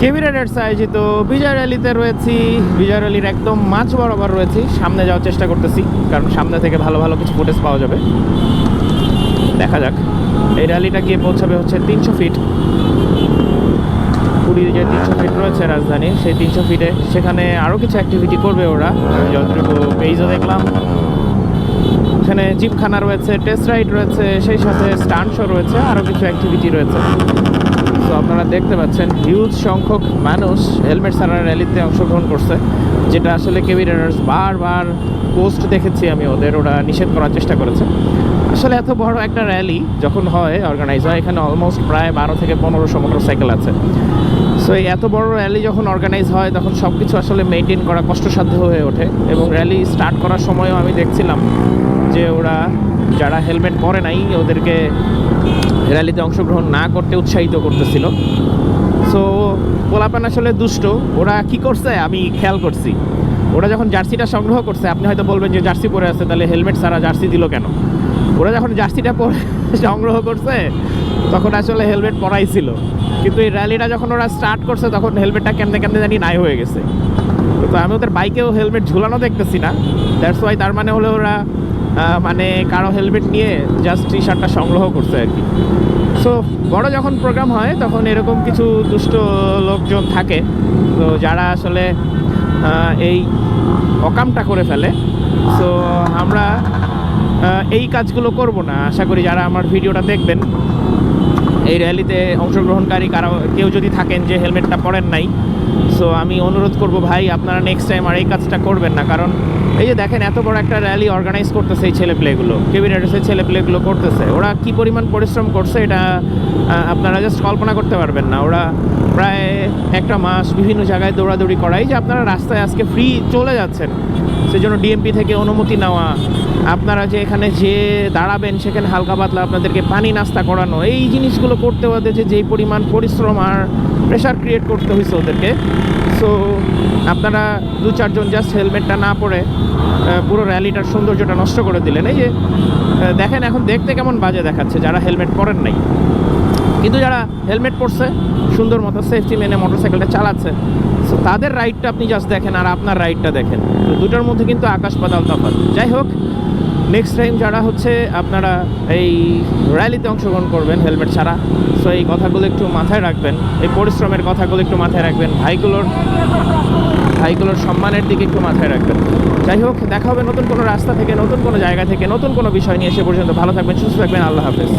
কেবি Riders আয়োজিত বিজয় র্যালিতে রয়েছি। বিজয় র্যালির একদম মাঝ বরাবর রয়েছি। সামনে যাওয়ার চেষ্টা করতেছি, কারণ সামনে থেকে ভালো ভালো কিছু ফুটেজ পাওয়া যাবে। দেখা যাক। এই র্যালিটা গিয়ে পৌঁছাবে হচ্ছে তিনশো ফিট পুরীর যে তিনশো ফিট রয়েছে রাজধানী, সেই তিনশো ফিটে সেখানে আরও কিছু অ্যাক্টিভিটি করবে ওরা। যতটুকু পেজও দেখলাম। এখানে জিমখানা রয়েছে টেস্ট রাইড রয়েছে, সেই সাথে স্টান্ট শো রয়েছে আরও কিছু অ্যাক্টিভিটি রয়েছে। তো আপনারা দেখতে পাচ্ছেন হিউজ সংখ্যক মানুষ হেলমেট ছাড়া র্যালিতে অংশগ্রহণ করছে, যেটা আসলে কেবি রাইডার্স বারবার পোস্ট দেখেছি আমি, ওদের ওরা নিষেধ করার চেষ্টা করেছে। আসলে এত বড় একটা র্যালি যখন হয় অর্গানাইজ হয়, এখানে অলমোস্ট প্রায় বারো থেকে পনেরোশো মোটরসাইকেল আছে। সো এই এত বড় র্যালি যখন অর্গানাইজ হয়, তখন সব কিছু আসলে মেনটেন করা কষ্টসাধ্য হয়ে ওঠে এবং র্যালি স্টার্ট করার সময়ও আমি দেখছিলাম যে ওরা যারা হেলমেট পরে নাই, ওদেরকে র্যালিতে অংশগ্রহণ না করতে উৎসাহিত করতেছিল। সো পোলাপান আসলে দুষ্ট। ওরা কি করছে? আমি খেয়াল করছি। ওরা যখন জার্সিটা সংগ্রহ করছে, আপনি হয়তো বলবেন যে জার্সি পরে আছে, তাহলে হেলমেট ছাড়া জার্সি দিল কেন? ওরা যখন জার্সিটা পরে সংগ্রহ করছে, তখন আসলে হেলমেট পরাই ছিল। কিন্তু এই র্যালিটা যখন ওরা স্টার্ট করছে, তখন হেলমেটটা কেমনে কেমনে জানি নাই হয়ে গেছে। তো আমি ওদের বাইকেও হেলমেট ঝুলানো দেখতেছি না। দ্যাটস ওয়াই তার মানে হলো ওরা মানে কারও হেলমেট নিয়ে জাস্ট টি শার্টটা সংগ্রহ করছে আর কি। সো বড় যখন প্রোগ্রাম হয়, তখন এরকম কিছু দুষ্ট লোকজন থাকে। তো যারা আসলে এই অকামটা করে ফেলে। সো আমরা এই কাজগুলো করব না। আশা করি যারা আমার ভিডিওটা দেখবেন, এই র্যালিতে অংশগ্রহণকারী কারও, কেউ যদি থাকেন যে হেলমেটটা পরেন নাই। সো আমি অনুরোধ করব, ভাই, আপনারা নেক্সট টাইম আর এই কাজটা করবেন না। কারণ এই যে দেখেন, এত বড় একটা র্যালি অর্গানাইজ করতেছে এই ছেলে প্লেগুলো। কেবিনেটের ছেলে প্লেগুলো করতেছে। ওরা কি পরিমাণ পরিশ্রম করছে এটা আপনারা জাস্ট কল্পনা করতে পারবেন না। ওরা প্রায় একটা মাস বিভিন্ন জায়গায় দৌড়াদৌড়ি করাই যে আপনারা রাস্তায় আজকে ফ্রি চলে যাচ্ছেন, সেজন্য ডিএমপি থেকে অনুমতি নেওয়া, আপনারা যে এখানে যে দাঁড়াবেন, সেখানে হালকা পাতলা আপনাদেরকে পানি নাস্তা করানো, এই জিনিসগুলো করতে ওদের যে যেই পরিমাণ পরিশ্রম আর প্রেশার ক্রিয়েট করতে হয়েছে ওদেরকে। সো আপনারা দু চারজন জাস্ট হেলমেটটা না পরে পুরো র্যালিটার সৌন্দর্যটা নষ্ট করে দিলেন। এই যে দেখেন এখন দেখতে কেমন বাজে দেখাচ্ছে, যারা হেলমেট পরেন নাই। কিন্তু যারা হেলমেট পরছে, সুন্দর মতো সেফটি মেনে মোটরসাইকেলটা চালাচ্ছে সো তাদের রাইডটা আপনি জাস্ট দেখেন আর আপনার রাইডটা দেখেন। দুটোর মধ্যে কিন্তু আকাশ পাতাল তফাত যাই হোক নেক্সট টাইম যারা হচ্ছে, আপনারা এই র্যালিতে অংশগ্রহণ করবেন হেলমেট ছাড়া। সো এই কথাগুলো একটু মাথায় রাখবেন। এই পরিশ্রমের কথাগুলো একটু মাথায় রাখবেন। ভাইগুলোর ভাইগুলোর সম্মানের দিকে একটু মাথায় রাখবেন। যাই হোক, দেখা হবে নতুন কোনো রাস্তা থেকে, নতুন কোনো জায়গা থেকে, নতুন কোনো বিষয় নিয়ে এসে পর্যন্ত। ভালো থাকবেন, সুস্থ থাকবেন। আল্লাহ হাফেজ।